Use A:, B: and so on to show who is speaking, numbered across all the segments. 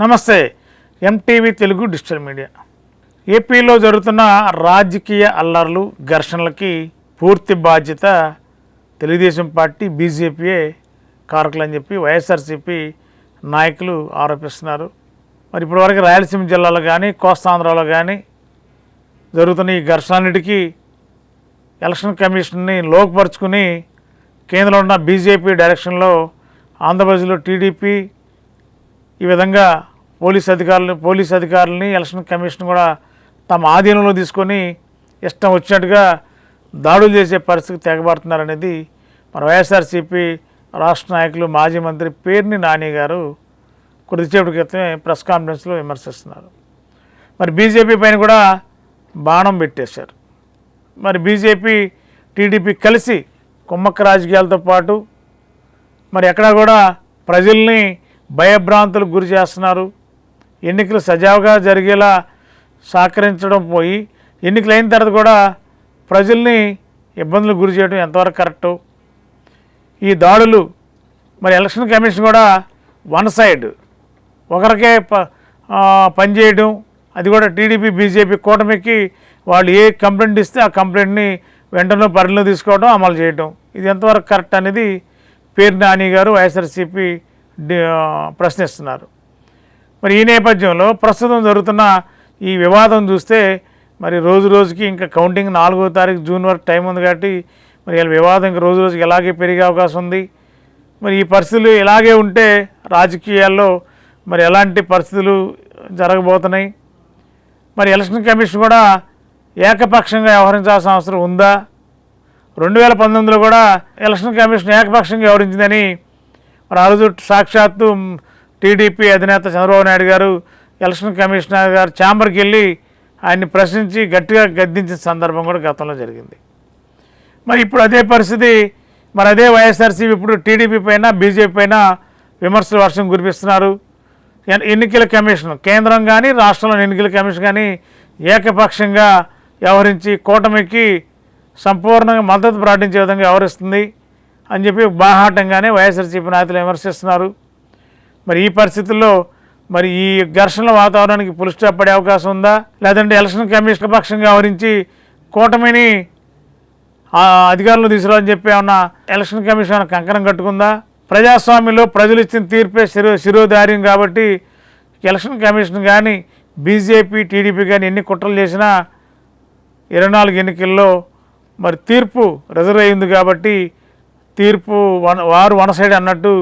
A: నమస్తే. MTV Telugu digital media. ఏపీలో జరుగుతున్న రాజకీయ అల్లర్లు ఘర్షణలకి పూర్తి బాధ్యత తెలుగుదేశం పార్టీ బీజేపీయే కారకులని చెప్పి వైఎస్ఆర్సీపీ నాయకులు ఆరోపిస్తున్నారు. మరి ఇప్పటివరకు రాయలసీమ జిల్లాలో కానీ కోస్తాంధ్రలో కానీ జరుగుతున్న ఈ ఘర్షణలన్నిటికీ ఎలక్షన్ కమిషన్ని లోపరుచుకుని కేంద్రంలో ఉన్న బీజేపీ డైరెక్షన్లో ఆంధ్రప్రదేశ్లో టీడీపీ ఈ విధంగా పోలీస్ అధికారులు పోలీస్ అధికారులని ఎలక్షన్ కమిషన్ కూడా తమ ఆధీనంలో తీసుకొని ఇష్టం వచ్చినట్టుగా దాడులు చేసే పరిస్థితి తెగబడుతున్నారనేది మన వైఎస్ఆర్సీపీ రాష్ట్ర నాయకులు మాజీ మంత్రి పేర్ని నాని గారు కొద్దిసేపటి క్రితమే ప్రెస్ కాన్ఫరెన్స్లో విమర్శిస్తున్నారు. మరి బీజేపీ పైన కూడా బాణం పెట్టేశారు. మరి బీజేపీ టీడీపీ కలిసి కుమ్మక్క రాజకీయాలతో పాటు మరి ఎక్కడ కూడా ప్రజల్ని భయభ్రాంతులకు గురి చేస్తున్నారు. ఎన్నికలు సజావుగా జరిగేలా సహకరించడం పోయి ఎన్నికలు అయిన తర్వాత కూడా ప్రజల్ని ఇబ్బందులు గురి చేయడం ఎంతవరకు కరెక్టు? ఈ దాడులు మరి ఎలక్షన్ కమిషన్ కూడా వన్ సైడ్ ఒకరికే ప పనిచేయడం అది కూడా టీడీపీ బీజేపీ కూటమికి వాళ్ళు ఏ కంప్లైంట్ ఇస్తే ఆ కంప్లైంట్ని వెంటనే పరిలో తీసుకోవడం అమలు చేయడం. ఇది ఎంతవరకు కరెక్ట్ అనేది పేరు నాని గారు వైఎస్ఆర్సీపీ ప్రశ్నిస్తున్నారు. మరి ఈ నేపథ్యంలో ప్రస్తుతం జరుగుతున్న ఈ వివాదం చూస్తే మరి రోజు రోజుకి ఇంకా కౌంటింగ్ నాలుగో తారీఖు జూన్ వరకు టైం ఉంది కాబట్టి మరి ఇలా వివాదం ఇంకా రోజు రోజుకి ఎలాగే పెరిగే అవకాశం ఉంది. మరి ఈ పరిస్థితులు ఇలాగే ఉంటే రాజకీయాల్లో మరి ఎలాంటి పరిస్థితులు జరగబోతున్నాయి? మరి ఎలక్షన్ కమిషన్ కూడా ఏకపక్షంగా వ్యవహరించాల్సిన అవసరం ఉందా? రెండు వేల పంతొమ్మిదిలో కూడా ఎలక్షన్ కమిషన్ ఏకపక్షంగా వ్యవహరించిందని మరి ఆ రోజు సాక్షాత్తు టీడీపీ అధినేత చంద్రబాబు నాయుడు గారు ఎలక్షన్ కమిషనర్ గారు ఛాంబర్కి వెళ్ళి ఆయన్ని ప్రశ్నించి గట్టిగా గద్దించిన సందర్భం కూడా గతంలో జరిగింది. మరి ఇప్పుడు అదే పరిస్థితి మరి అదే వైఎస్ఆర్సీపీ ఇప్పుడు టీడీపీ పైన బీజేపీ పైన విమర్శల వర్షం కురిపిస్తున్నారు. ఎన్నికల కమిషన్ కేంద్రం కానీ రాష్ట్రంలోని ఎన్నికల కమిషన్ కానీ ఏకపక్షంగా వ్యవహరించి కూటమికి సంపూర్ణంగా మద్దతు ప్రకటించే విధంగా వ్యవహరిస్తుంది అని చెప్పి బాహాటంగానే వైఎస్ఆర్సీపీ నాయకులు విమర్శిస్తున్నారు. మరి ఈ పరిస్థితుల్లో మరి ఈ ఘర్షణల వాతావరణానికి పులి స్టాప్ పడే అవకాశం ఉందా? లేదంటే ఎలక్షన్ కమిషన్ పక్షంగా వ్యవహరించి కూటమిని అధికారులు తీసుకురాని చెప్పి ఏమన్నా ఎలక్షన్ కమిషన్ కంకణం కట్టుకుందా? ప్రజాస్వామ్యంలో ప్రజలు ఇచ్చిన తీర్పే శిరో శిరోధార్యం కాబట్టి ఎలక్షన్ కమిషన్ కానీ బీజేపీ టీడీపీ కానీ ఎన్ని కుట్రలు చేసినా ఇరవై నాలుగు ఎన్నికల్లో మరి తీర్పు రిజర్వ్ అయింది కాబట్టి తీర్పు వన్ వారు వన్ సైడ్ అన్నట్టు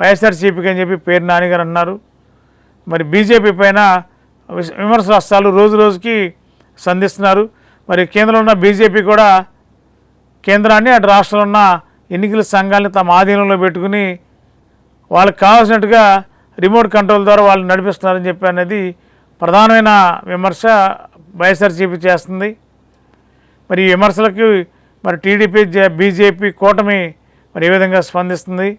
A: వైఎస్ఆర్సీపీకి అని చెప్పి పేరు నానిగారు అన్నారు. మరి బీజేపీ పైన విస్- రోజు రోజుకి సంధిస్తున్నారు. మరి కేంద్రంలో ఉన్న బీజేపీ కూడా కేంద్రాన్ని అటు రాష్ట్రంలో ఉన్న ఎన్నికల సంఘాలను తమ ఆధీనంలో పెట్టుకుని వాళ్ళకి కావాల్సినట్టుగా రిమోట్ కంట్రోల్ ద్వారా వాళ్ళు నడిపిస్తున్నారని చెప్పి అనేది ప్రధానమైన విమర్శ వైఎస్ఆర్సీపీ చేస్తుంది. మరి ఈ విమర్శలకు మరి టీడీపీ బీజేపీ కూటమి మరి ఏ విధంగా స్పందిస్తుంది?